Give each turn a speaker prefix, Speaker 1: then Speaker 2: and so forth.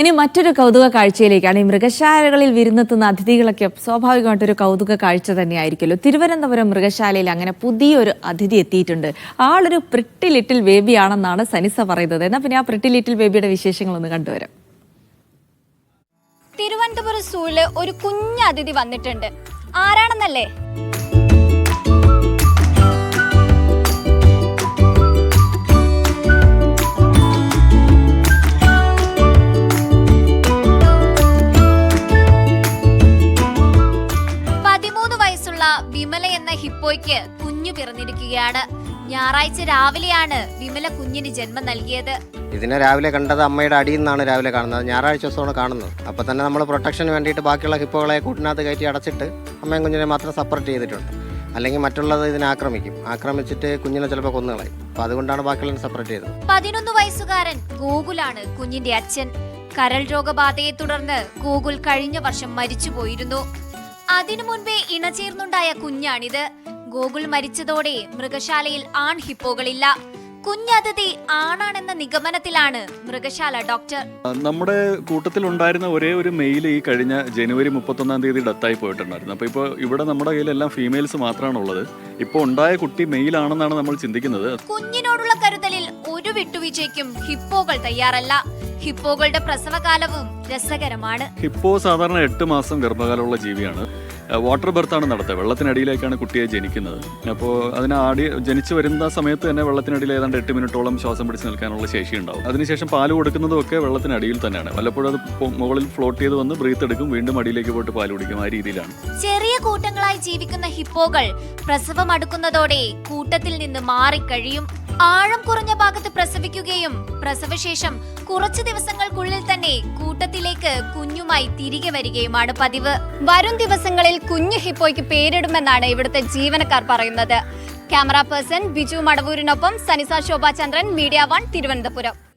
Speaker 1: ഇനി മറ്റൊരു കൗതുക കാഴ്ചയിലേക്കാണ് ഈ മൃഗശാലകളിൽ വിരുന്നെത്തുന്ന അതിഥികളൊക്കെ സ്വാഭാവികമായിട്ടൊരു കൗതുക കാഴ്ച തന്നെയായിരിക്കുമല്ലോ. തിരുവനന്തപുരം മൃഗശാലയിൽ അങ്ങനെ പുതിയൊരു അതിഥി എത്തിയിട്ടുണ്ട്. ആളൊരു പ്രിട്ടി ലിറ്റിൽ ബേബി ആണെന്നാണ് സനിസ പറയുന്നത്. എന്നാൽ പിന്നെ ആ പ്രിട്ടി ലിറ്റിൽ ബേബിയുടെ വിശേഷങ്ങളൊന്ന് കണ്ടുവരാം.
Speaker 2: തിരുവനന്തപുരം സൂളിൽ ഒരു കുഞ്ഞ് അതിഥി വന്നിട്ടുണ്ട്. ആരാണെന്നല്ലേ? വയസ്സുള്ള വിമല എന്ന ഹിപ്പോയ്ക്ക് കുഞ്ഞു പിറന്നിരിക്കുകയാണ്. ഞായറാഴ്ച രാവിലെയാണ് വിമല കുഞ്ഞിന് ജന്മം നൽകിയത്.
Speaker 3: ഇതിനെ രാവിലെ കണ്ടത് അമ്മയുടെ അടിയിൽ നിന്നാണ് രാവിലെ കാണുന്നത്. ഞായറാഴ്ച ദിവസമാണ് കാണുന്നത്. അപ്പോൾ തന്നെ നമ്മൾ പ്രൊട്ടക്ഷന് വേണ്ടിയിട്ട് ബാക്കിയുള്ള ഹിപ്പോകളെ കൂട്ടിനകത്ത് കയറ്റി അടച്ചിട്ട് അമ്മയും കുഞ്ഞിനെ മാത്രം സെപ്പറേറ്റ് ചെയ്തിട്ടുണ്ട്. അല്ലെങ്കിൽ മറ്റുള്ളത് ഇതിനെ ആക്രമിക്കും. ആക്രമിച്ചിട്ട് കുഞ്ഞിനെ ചിലപ്പോൾ കൊന്നുകളയും അപ്പോൾ അതുകൊണ്ടാണ് ബാക്കിയുള്ള സെപ്പറേറ്റ് ചെയ്തത്.
Speaker 2: പതിനൊന്ന് വയസ്സുകാരൻ ഗോകുലാണ് കുഞ്ഞിന്റെ അച്ഛൻ. കരൾ രോഗബാധയെ തുടർന്ന് ഗോകുൽ കഴിഞ്ഞ വർഷം മരിച്ചുപോയിരുന്നു. അതിനു മുൻപേ ഇണചേർന്നുണ്ടായ കുഞ്ഞാണിത്. ഗോകുൽ മരിച്ചതോടെ മൃഗശാലയിൽ ആൺ ഹിപ്പോകളില്ല. കുഞ്ഞതിഥി ആണാണെന്ന നിഗമനത്തിലാണ് മൃഗശാല ഡോക്ടർ.
Speaker 4: നമ്മുടെ കൂട്ടത്തിൽ ഉണ്ടായിരുന്ന ഒരേ ഒരു മെയിൽ ഈ കഴിഞ്ഞ ജനുവരി മുപ്പത്തൊന്നാം തീയതി ഡെത്തായി പോയിട്ടുണ്ടായിരുന്നു. അപ്പോൾ ഇപ്പോൾ ഇവിടെ നമ്മുടെ കയ്യിലെല്ലാം ഫീമെയിൽസ് മാത്രമാണ് ഉള്ളത് ഇപ്പോൾ ഉണ്ടായ കുട്ടി മെയിൽ ആണെന്നാണ് നമ്മൾ ചിന്തിക്കുന്നത്.
Speaker 2: കുഞ്ഞിനോടുള്ള കരുതലിൽ ഒരു വിട്ടുവീഴ്ചയ്ക്കും ഹിപ്പോകൾ തയ്യാറല്ല. ഹിപ്പോകളുടെ പ്രസവകാലവും രസകരമാണ്.
Speaker 4: ഹിപ്പോ സാധാരണ എട്ട് മാസം ഗർഭകാലമുള്ള ജീവിയാണ്. വാട്ടർ ബർത്ത് ബർത്താണ് നടത്തുക. വെള്ളത്തിനടിയിലേക്കാണ് കുട്ടിയെ ജനിക്കുന്നത്. അപ്പോൾ അതിന് ആടി ജനിച്ചു വരുന്ന സമയത്ത് തന്നെ വെള്ളത്തിനടിയിൽ ഏതാണ്ട് എട്ട് മിനിറ്റോളം ശ്വാസം പിടിച്ച് നിൽക്കാനുള്ള ശേഷി ഉണ്ടാവും. അതിനുശേഷം പാൽ കൊടുക്കുന്നതും ഒക്കെ വെള്ളത്തിനടിയിൽ തന്നെയാണ്. വല്ലപ്പോഴും അത് മുകളിൽ ഫ്ലോട്ട് ചെയ്ത് വന്ന് ബ്രീത്ത് എടുക്കും. വീണ്ടും അടിയിലേക്ക് പോയിട്ട് പാൽ കുടിക്കും. ആ രീതിയിലാണ്.
Speaker 2: ചെറിയ കൂട്ടങ്ങളായി ജീവിക്കുന്ന ഹിപ്പോകൾ പ്രസവം അടുക്കുന്നതോടെ കൂട്ടത്തിൽ നിന്ന് മാറിക്കഴിയും. ആഴം കുറഞ്ഞ ഭാഗത്ത് പ്രസവിക്കുകയും പ്രസവശേഷം കുറച്ചു ദിവസങ്ങൾക്കുള്ളിൽ തന്നെ കൂട്ടത്തിലേക്ക് കുഞ്ഞുമായി തിരികെ വരികയുമാണ് പതിവ്. വരും ദിവസങ്ങളിൽ കുഞ്ഞു ഹിപ്പോയ്ക്ക് പേരിടുമെന്നാണ് ഇവിടുത്തെ ജീവനക്കാർ പറയുന്നത്. ക്യാമറ പേഴ്സൺ ബിജു മടവൂരിനൊപ്പം സനിസ ശോഭാചന്ദ്രൻ മീഡിയ വൺ തിരുവനന്തപുരം.